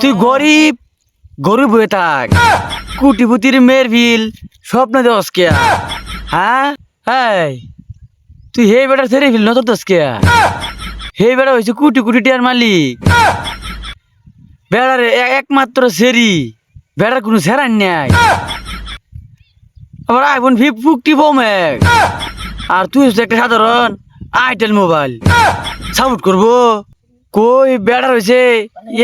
তুই গরিব গরিব হয়ে থাক। কুটিপুতির মেয়ের ভিল স্বপ্ন দেওয়াস কে? হ্যাঁ? এই তুই হে বেটা ছেড়ে ফিল নজর দোস কে? হে বেটা হয়েছে কোটি কোটি টিয়ার মালিক। বেড়ার একমাত্র সেরি বেড়ার কোনো সেরান নাই। আবার আইফোন ফিফ ফুকটি ম্যাক আর তুই একটা সাধারণ আইটেল মোবাইল। সাপোর্ট করব। কই বেড়ার হয়েছে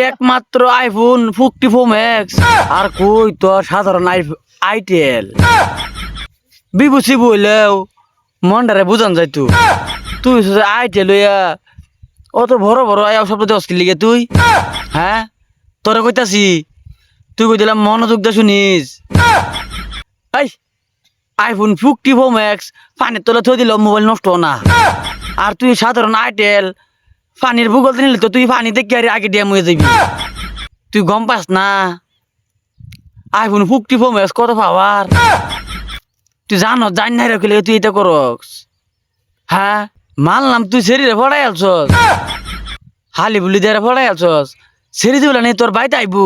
একমাত্র আইফোন ফোর ম্যাক্স আর কই তোর সাধারণ আই আইটেল বিবুসি বইলেও মনটারে বুঝান যাই তুই তুই আইটেল লইয়া অত বড় বড় আয়া সব দশ লিগে তুই? হ্যাঁ? তোরা কইতাছি, তুই কই দিলাম মনোযোগ দে শুনিস। এই আইফোন ফিফটি ফোর ম্যাক্স পানির তলে থই দিল মোবাইল নষ্ট না। আর তুই সাধারণ আইটেল পানির ভূগোল নিলে তো তুই পানি দেখে আর আগে ড্যাম হয়ে যাবি? তুই গম পাস না? আইফোন ফোর ম্যাক্স কত পাওয়ার? তুই জানো জান না রেখে তুই এটা করস। হ্যাঁ মানলাম তুই শরীরে ফড়াই আলছস। হালি বুলি দিয়ে ফড়াই আলছস। সেরি দিবলা নেই, তোর বাইতে আইবো।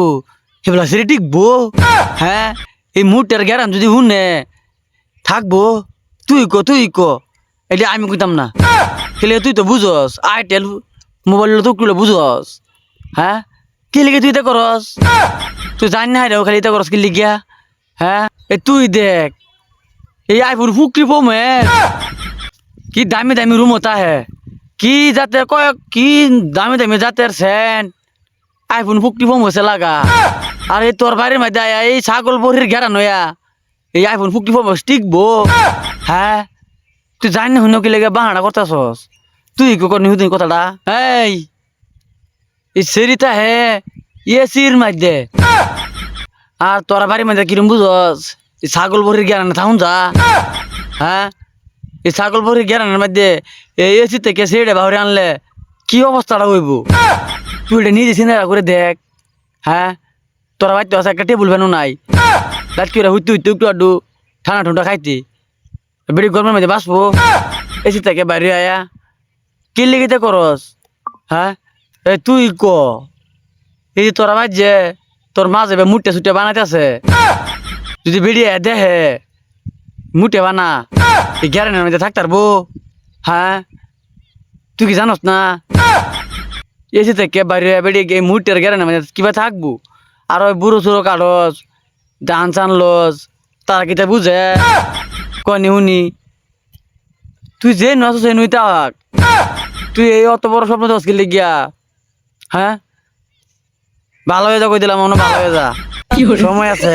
সেগুলা সেরি টিকবো? হ্যাঁ এই মুটের গ্যারাম যদি শুনে থাকব, তুই ক তুই ক। এটা আমি কইতাম না। খেলে তুই তো বুঝস, আইটেল মোবাইল তো কিলো বুঝস? হ্যাঁ? কি লিগে তুই এটা করস? তুই জানি না রে খালি এটা করস কি লিগিয়া হ্যাঁ? এ তুই দেখ। এই আইফোন ফুকরি ফোমে কি দামি দামি রুম হতা হে। কি যাতে কয়, কি দামি দামি জাতের সেন। আইফোন ফুকটি ফোম হয়েছে লাগা। আর এই তোর বাড়ির মধ্যে এই ছাগল বহির ঘেরা নয়া। এই আইফোন ফুকটি ফোম টিকবো। হ্যাঁ? তুই জানি শুনে কি লেগে বাহানা করতেছস। তুই কি করনি তুই কথাটা? এই এই সেরিটা হে এসির মধ্যে। আর তোরা বাড়ির মধ্যে কিরম বুঝস? এই ছাগল বহির ঘেরা না থাকুন যা। হ্যাঁ? এই ছাগল বহির ঘেরানোর মধ্যে এই এসি থেকে সেটা বাহরে আনলে কি অবস্থাটা হইব? তুই এটা নিজে চিন্তা করে দেখ। হ্যাঁ? তোরা বাড়িতে আছে একটা টেবিল ফ্যানও নাই। রাত করে হুইতে হুইতে একটু আড্ডু, ঠান্ডা ঠান্ডা খাইতি। বেড়ি গরমের মধ্যে বাঁচবো। এসি থেকে বাইরে আয়া। কি লেগেতে করস? হ্যাঁ? এই তুই ক। এই যে তোরা যে তোর মা যাবে মুটে সুটে বানাইতেছে। যদি বেরিয়ে দেহে মুটে বানা, এই গ্যারেনের মধ্যে থাকতার বো হ্যাঁ? তুই কি জানোস না? এসে থেকে বাইরে বেরিয়ে গিয়ে মুটের গ্যারেনের মধ্যে কিবা থাকব? আর ওই বুড়ো চুড়ো কাঠস ধান চান লস তারা কিতা বুঝে? কনি শুনি তুই যে নস সে নুই তাক তুই এই অত বড় স্বপ্ন দশ গেলি গিয়া হ্যাঁ? ভালো হয়ে যা কই দিলাম অন্য ভালো হয়ে যা। সময় আছে।